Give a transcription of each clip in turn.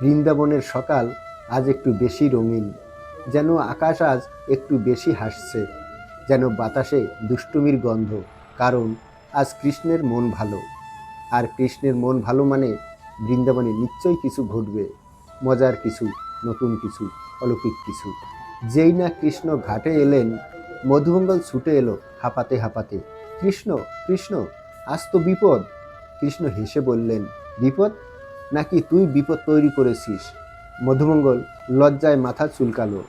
বৃন্দাবনের সকাল আজ একটু বেশি রঙিন, যেন আকাশ আজ একটু বেশি হাসছে, যেন বাতাসে দুষ্টুমির গন্ধ, কারণ আজ কৃষ্ণের মন ভালো। আর কৃষ্ণের মন ভালো মানে বৃন্দাবনে নিশ্চয়ই কিছু ঘটবে, মজার কিছু, নতুন কিছু, অলৌকিক কিছু। যেই না কৃষ্ণ ঘাটে এলেন, মধুমঙ্গল ছুটে এলো হাঁপাতে হাঁপাতে। কৃষ্ণ কৃষ্ণ, আজ তো বিপদ। কৃষ্ণ হেসে বললেন, বিপদ? নাকি তুই বিপদ তৈরি করেছিস? মধুমঙ্গল লজ্জায় মাথা চুলকালো।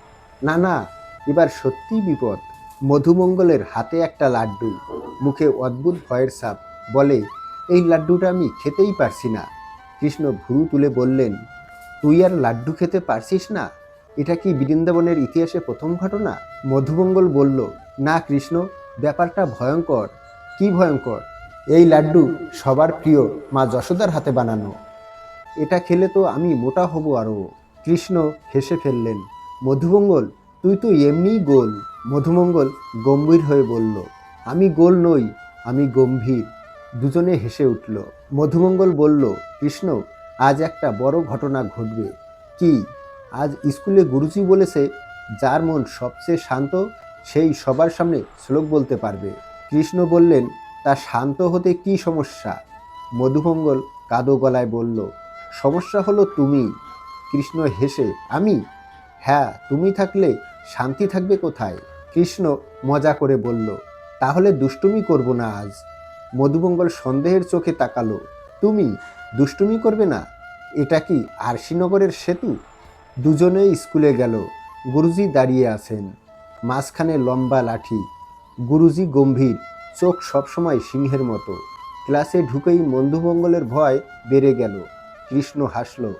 না না, এবার সত্যিই বিপদ। মধুমঙ্গলের হাতে একটা লাড্ডু। মুখে অদ্ভুত ভয়ের সাপ বলে, এই লাড্ডুটা আমি খেতেই পারছি না। কৃষ্ণ ভুরু তুলে বললেন, তুই আর লাড্ডু খেতে পারছিস না? এটা কি বৃন্দাবনের ইতিহাসে প্রথম ঘটনা? মধুমঙ্গল বলল, না কৃষ্ণ, ব্যাপারটা ভয়ঙ্কর। কি ভয়ঙ্কর? এই লাড্ডু সবার প্রিয় মা যশোদার হাতে বানানো। এটা খেলে তো আমি মোটা হব আরও কৃষ্ণ হেসে ফেললেন, মধুমঙ্গল, তুই তো এমনিই গোল। মধুমঙ্গল গম্ভীর হয়ে বলল, আমি গোল নই, আমি গম্ভীর। দুজনে হেসে উঠল। মধুমঙ্গল বলল, কৃষ্ণ, আজ একটা বড় ঘটনা ঘটবে। কি? আজ স্কুলে গুরুজি বলেছে, যার মন সবচেয়ে শান্ত, সেই সবার সামনে শ্লোক বলতে পারবে। কৃষ্ণ বললেন, তা শান্ত হতে কি সমস্যা? মধুমঙ্গল কাদো গলায় বলল সমস্যা হলো তুমি। কৃষ্ণ হেসে, আমি? হ্যাঁ তুমি থাকলে শান্তি থাকবে কোথায়? কৃষ্ণ মজা করে বলল, তাহলে দুষ্টুমি করব না আজ। মধুমঙ্গল সন্দেহের চোখে তাকালো, তুমি দুষ্টুমি করবে না? এটা কি আরশিনগরের সেতু? দুজনেই স্কুলে গেল, গুরুজি দাঁড়িয়ে আছেন, মাঝখানে লম্বা লাঠি। গুরুজি গম্ভীর, চোখ সবসময় সিংহের মতো। ক্লাসে ঢুকেই মন্ধুমঙ্গলের ভয় বেড়ে গেল। কৃষ্ণ হাসল।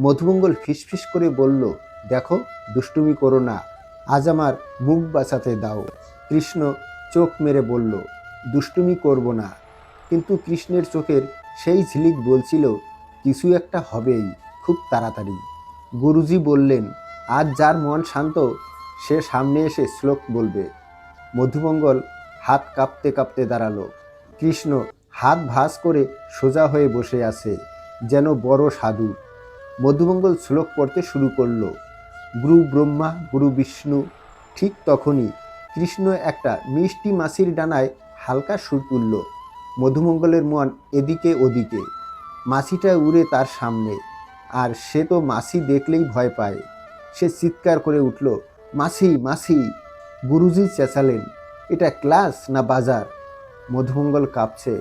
মধুমঙ্গল ফিসফিস করে বলল, দেখো, দুষ্টুমি করো না। আজ আমার মুখ বাঁচাতে দাও। কৃষ্ণ চোখ মেরে বলল, দুষ্টুমি করব না। কিন্তু কৃষ্ণের চোখের সেই ঝিলিক বলছিল, কিছু একটা হবেই, খুব তাড়াতাড়ি। গুরুজি বললেন, আজ যার মন শান্ত, সে সামনে এসে শ্লোক বলবে। মধুমঙ্গল হাত কাঁপতে কাঁপতে দাঁড়াল। কৃষ্ণ হাত ভাঁজ করে সোজা হয়ে বসে আছে। যেন বড় সাধু। মধুমঙ্গল শ্লোক পড়তে শুরু করল। গুরু ব্রহ্মা, গুরু বিষ্ণু, ঠিক তখনই কৃষ্ণ একটা মিষ্টি মাছির ডানায় হালকা সুর তুলল। মধুমঙ্গলের মন এদিকে ওদিকে। মাছিটা উড়ে তার সামনে। আর সে তো মাছি দেখলেই ভয় পায়। সে চিৎকার করে উঠল, মাছি মাছি! গুরুজি চেঁচালেন, এটা ক্লাস না বাজার? মধুমঙ্গল কাঁপছে,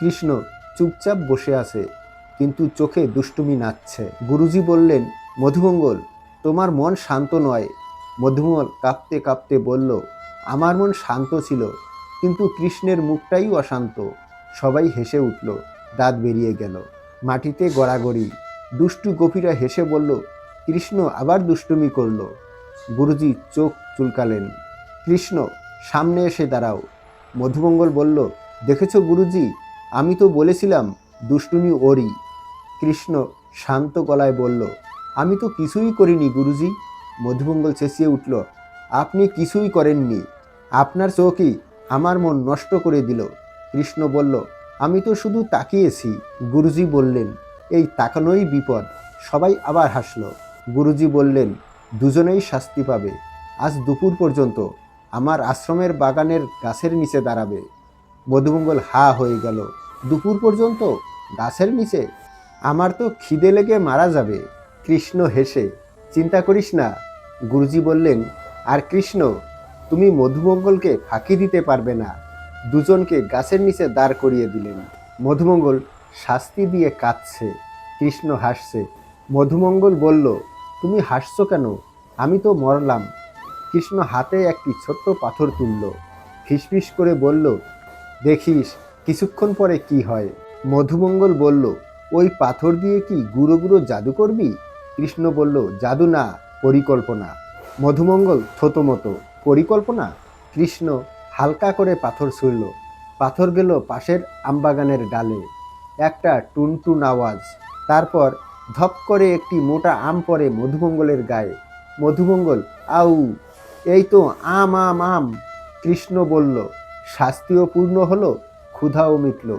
কৃষ্ণ চুপচাপ বসে আছে। কিন্তু চোখে দুষ্টুমি নাচছে। গুরুজি বললেন, মধুমঙ্গল, তোমার মন শান্ত নয়। মধুমঙ্গল কাঁপতে কাঁপতে বলল, আমার মন শান্ত ছিল, কিন্তু কৃষ্ণের মুখটাই অশান্ত। সবাই হেসে উঠল, দাঁত বেরিয়ে গেল। মাটিতে গড়াগড়ি। দুষ্টু গোপীরা হেসে বলল, কৃষ্ণ আবার দুষ্টুমি করল। গুরুজি চোখ চুলকালেন, কৃষ্ণ, সামনে এসে দাঁড়াও। মধুমঙ্গল বলল, দেখেছ গুরুজি, আমি তো বলেছিলাম, দুষ্টুমি ওরই। কৃষ্ণ শান্ত গলায় বলল, আমি তো কিছুই করিনি গুরুজি। মধুমঙ্গল চেঁচিয়ে উঠল, আপনি কিছুই করেননি। আপনার চোখই আমার মন নষ্ট করে দিল। কৃষ্ণ বলল, আমি তো শুধু তাকিয়েছি। গুরুজি বললেন, এই তাকানোই বিপদ। সবাই আবার হাসল। গুরুজি বললেন, দুজনেই শাস্তি পাবে। আজ দুপুর পর্যন্ত আমার আশ্রমের বাগানের গাছের নিচে দাঁড়াবে। মধুমঙ্গল হা হয়ে গেল, দুপুর পর্যন্ত গাছের নিচে? আমার তো খিদে লেগে মারা যাবে। কৃষ্ণ হেসে, চিন্তা করিস না। গুরুজি বললেন, আর কৃষ্ণ, তুমি মধুমঙ্গলকে ফাঁকি দিতে পারবে না। দুজনকে গাছের নিচে দাঁড় করিয়ে দিলেন। মধুমঙ্গল শাস্তি দিয়ে কাঁদছে। কৃষ্ণ হাসছে। মধুমঙ্গল বলল, তুমি হাসছো কেন? আমি তো মরলাম। কৃষ্ণ হাতে একটি ছোট্ট পাথর তুলল। ফিসফিস করে বলল, দেখিস, কিছুক্ষণ পরে কি হয়? মধুমঙ্গল বলল ওই পাথর দিয়ে কি গুঁড়ো গুঁড়ো জাদু করবি? কৃষ্ণ বলল, জাদু না, পরিকল্পনা। মধুমঙ্গল থতমতো পরিকল্পনা? কৃষ্ণ হালকা করে পাথর ছুঁড়ল। পাথর গেল পাশের আমবাগানের ডালে। একটা টুনটুন আওয়াজ। তারপর ধপ করে একটি মোটা আম পড়ে মধুমঙ্গলের গায়ে। মধুমঙ্গল, আউ, এই তো আম আম আম। কৃষ্ণ বলল, শাস্তিও পূর্ণ হলো, ক্ষুধাও মিটল।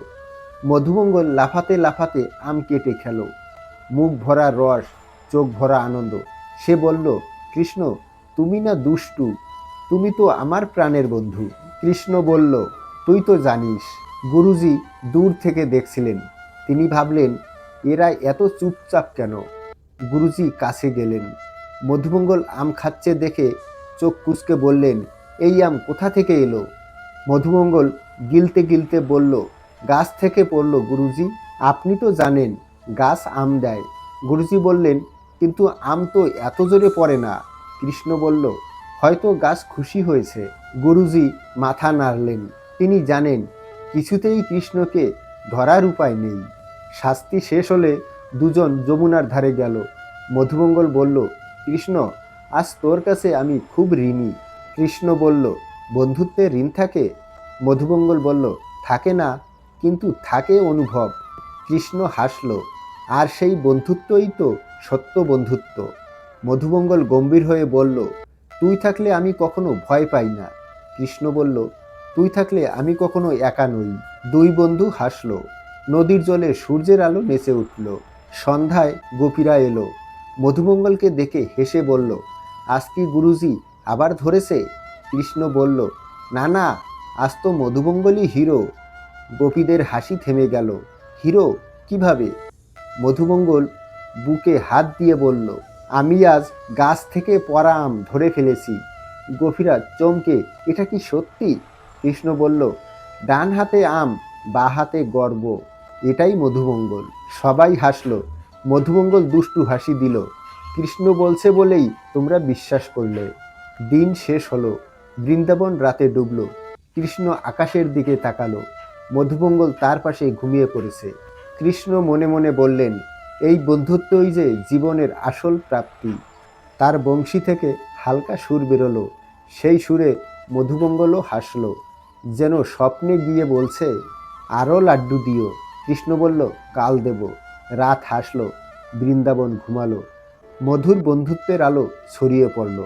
মধুমঙ্গল লাফাতে লাফাতে আম কেটে খেল। মুখ ভরা রস, চোখ ভরা আনন্দ। সে বলল, কৃষ্ণ, তুমি না দুষ্টু? তুমি তো আমার প্রাণের বন্ধু। কৃষ্ণ বলল, তুই তো জানিস, গুরুজি দূর থেকে দেখছিলেন। তিনি ভাবলেন, এরা এত চুপচাপ কেন? গুরুজি কাছে গেলেন। মধুমঙ্গল আম খাচ্ছে দেখে চোখ কুচকে বললেন, এই আম কোথা থেকে এলো? মধুমঙ্গল গিলতে গিলতে বলল গাছ থেকে পড়ল গুরুজি, আপনি তো জানেন গাছ আম দেয়। গুরুজি বললেন, কিন্তু আম তো এত জোরে পড়ে না? কৃষ্ণ বলল, হয়তো গাছ খুশি হয়েছে। গুরুজি মাথা নাড়লেন, তিনি জানেন, কিছুতেই কৃষ্ণকে ধরার উপায় নেই। শাস্তি শেষ হলে দুজন যমুনার ধারে গেল। মধুমঙ্গল বলল, কৃষ্ণ, আজ তোর কাছে আমি খুব ঋণী। কৃষ্ণ বলল, বন্ধুত্বে ঋণ থাকে? মধুমঙ্গল বলল, থাকে না। কিন্তু থাকে অনুভব। কৃষ্ণ হাসল, আর সেই বন্ধুত্বই তো সত্য বন্ধুত্ব। মধুমঙ্গল গম্ভীর হয়ে বলল, তুই থাকলে আমি কখনো ভয় পাই না। কৃষ্ণ বলল, তুই থাকলে আমি কখনো একা নই। দুই বন্ধু হাসল, নদীর জলে সূর্যের আলো নেচে উঠল। সন্ধ্যায় গোপীরা এলো। মধুমঙ্গলকে দেখে হেসে বলল, আজ কি গুরুজি আবার ধরেছে? কৃষ্ণ বলল, না না, আজ তো মধুমঙ্গলই হিরো। গোপীদের হাসি থেমে গেল। হিরো, কীভাবে? মধুমঙ্গল বুকে হাত দিয়ে বলল, আমি আজ গাছ থেকে পরা আম ধরে ফেলেছি। গোপীরা চমকে, এটা কি সত্যি? কৃষ্ণ বলল, ডান হাতে আম, বা হাতে গর্ব। এটাই মধুমঙ্গল। সবাই হাসলো। মধুমঙ্গল দুষ্টু হাসি দিল। কৃষ্ণ বলছে বলেই তোমরা বিশ্বাস করলে। দিন শেষ হলো। বৃন্দাবন রাতে ডুবলো। কৃষ্ণ আকাশের দিকে তাকালো। মধুমঙ্গল তার পাশে ঘুমিয়ে পড়েছে। কৃষ্ণ মনে মনে বললেন, এই বন্ধুত্বই যে জীবনের আসল প্রাপ্তি। তার বংশী থেকে হালকা সুর বেরোলো। সেই সুরে মধুমঙ্গলও হাসল। যেন স্বপ্নে গিয়ে বলছে, আরও লাড্ডু দিও। কৃষ্ণ বলল, কাল দেব। রাত হাসলো, বৃন্দাবন ঘুমালো। মধুর বন্ধুত্বের আলো ছড়িয়ে পড়ল।